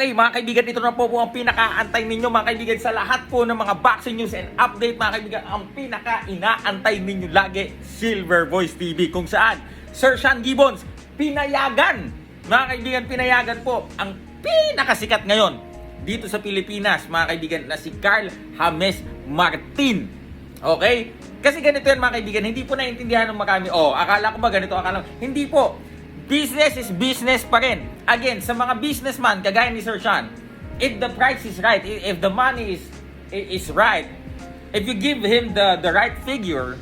Okay, mga kaibigan, ito na po po ang pinakaantay ninyo, mga kaibigan, sa lahat po ng mga boxing news and update, mga kaibigan, ang pinaka-inaantay ninyo lagi, Silver Voice TV, kung saan, Sir Sean Gibbons, pinayagan, mga kaibigan, pinayagan po, ang pinakasikat ngayon, dito sa Pilipinas, mga kaibigan, na si Carl James Martin. Okay? Kasi ganito yan, mga kaibigan, hindi po naiintindihan ng marami, oh, akala ko ba ganito, akala ko, hindi po, business is business pa rin. Again, sa mga businessman, kagaya ni Sir Sean, if the price is right, if the money is is right, if you give him the the right figure,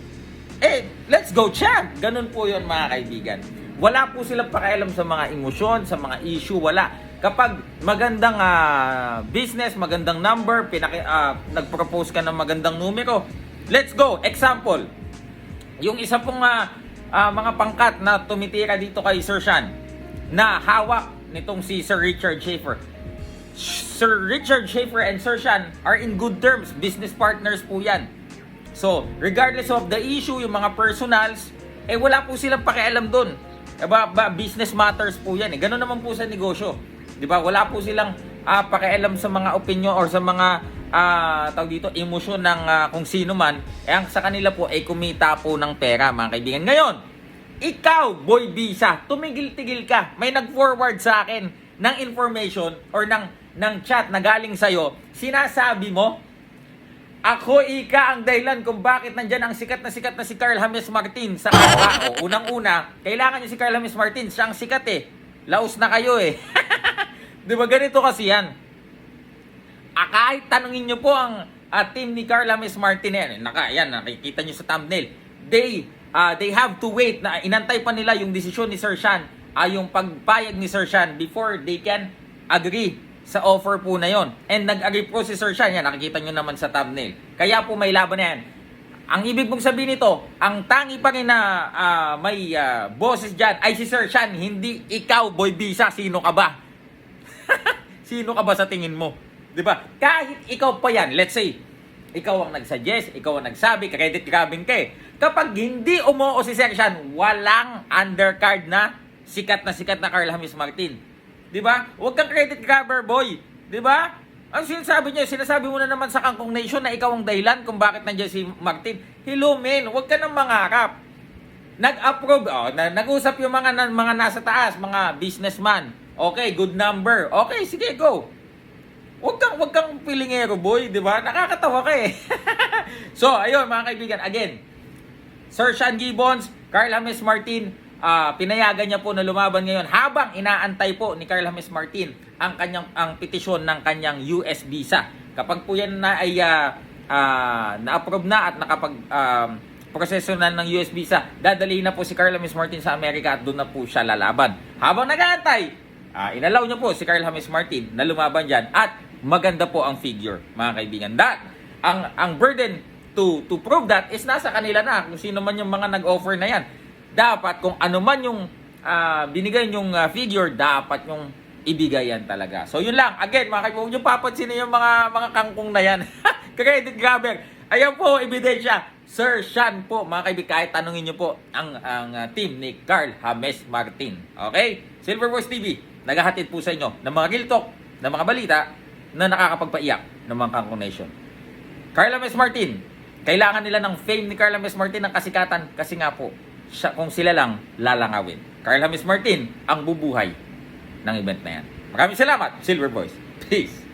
eh, let's go champ! Ganun po yun mga kaibigan. Wala po silang pakialam sa mga emosyon, sa mga issue, wala. Kapag magandang ah, business, magandang number, pinaki, ah, nag-propose ka ng magandang numero, let's go! Example, yung isa pong ah, ah, mga pangkat na tumitira dito kay Sir Sean na hawak nitong si Sir Richard Schaefer. Sir Richard Schaefer and Sir Sean are in good terms. Business partners po yan. So, regardless of the issue, yung mga personals, eh wala po silang pakialam doon. Ba, ba, business matters po yan. Eh. Ganun naman po sa negosyo. Di ba? Wala po silang ah, pakialam sa mga opinion or sa mga ah, tawag dito, emosyon ng ah, kung sino man. Eh, ang sa kanila po ay kumita po ng pera, mga kaibigan. Ngayon, ikaw, Boy Bisa, tumigil-tigil ka. May nag-forward sa akin ng information or ng, ng chat na galing sa'yo. Sinasabi mo, ako, Ika, ang dahilan kung bakit nandyan ang sikat na sikat na si Carl James Martin sa kanila. O, unang-una, kailangan niyo si Carl James Martin. Siya ang sikat eh. Laos na kayo eh. Di ba ganito kasi yan? Ah, kahit tanungin niyo po ang ah, team ni Carl James Martin yan. Naka, yan, nakikita niyo sa thumbnail. They, ah, they have to wait na inantay pa nila yung desisyon ni Sir Sean, ah, yung pagpayag ni Sir Sean before they can agree sa offer po na yon. And nag-agree po si Sir Sean, yan, nakikita nyo naman sa thumbnail. Kaya po may laban yan. Ang ibig mong sabihin nito, ang tangi pa rin na ah, may ah, boses dyan ay si Sir Sean, hindi ikaw, Boy Bisa, sino ka ba? sino ka ba sa tingin mo? 'Di ba? Kahit ikaw pa yan, let's say, ikaw ang nagsuggest, ikaw ang nagsabi, credit grabbing ka eh. Kapag hindi umuo si Sean, walang undercard na sikat na sikat na Carl James Martin. 'Di ba? Huwag kang credit grabber, boy. 'Di ba? Ang sinasabi niya, sinasabi mo na naman sa Kangkong Nation na ikaw ang dahilan kung bakit nandiyan si Martin. Hello, men. Huwag ka nang mangarap. Nag-approve, oh, na, nag-usap yung mga, na, mga nasa taas, mga businessman. Okay, good number. Okay, sige, go. Huwag kang, huwag kang pilingero, boy, di ba? Nakakatawa ka eh. so, ayun, mga kaibigan, again, Sir Sean Gibbons, Carl James Martin, ah, pinayagan niya po na lumaban ngayon habang inaantay po ni Carl James Martin ang kanyang ang petisyon ng kanyang US visa. Kapag po yan na ay ah, ah, na-approve na at nakapag um, proseso na ng US visa, dadalhin na po si Carl James Martin sa Amerika at doon na po siya lalaban. Habang nag-aantay, ah, inalaw niyo po si Carl James Martin na lumaban diyan at maganda po ang figure, mga kaibigan. That ang ang burden to to prove that is nasa kanila na kung sino man yung mga nag-offer na yan. Dapat kung ano man yung ah, binigay yung ah, figure, dapat yung ibigay yan talaga. So yun lang. Again, mga kaibigan, huwag niyo papansin yung mga mga kangkong na yan. Credit grabber. Ayan po, ebidensya. Sir Sean po, mga kaibigan, kahit tanungin niyo po ang, ang ah, team ni Carl James Martin. Okay? Silver Voice TV, naghahatid po sa inyo ng mga real talk, ng mga balita na nakakapagpaiyak ng mga Kangkong Nation. Carl James Martin, kailangan nila ng fame ni Carl James Martin ng kasikatan kasi nga po, siya, kung sila lang lalangawin. Carl James Martin ang bubuhay ng event na yan. Maraming salamat, Silver Boys. Peace!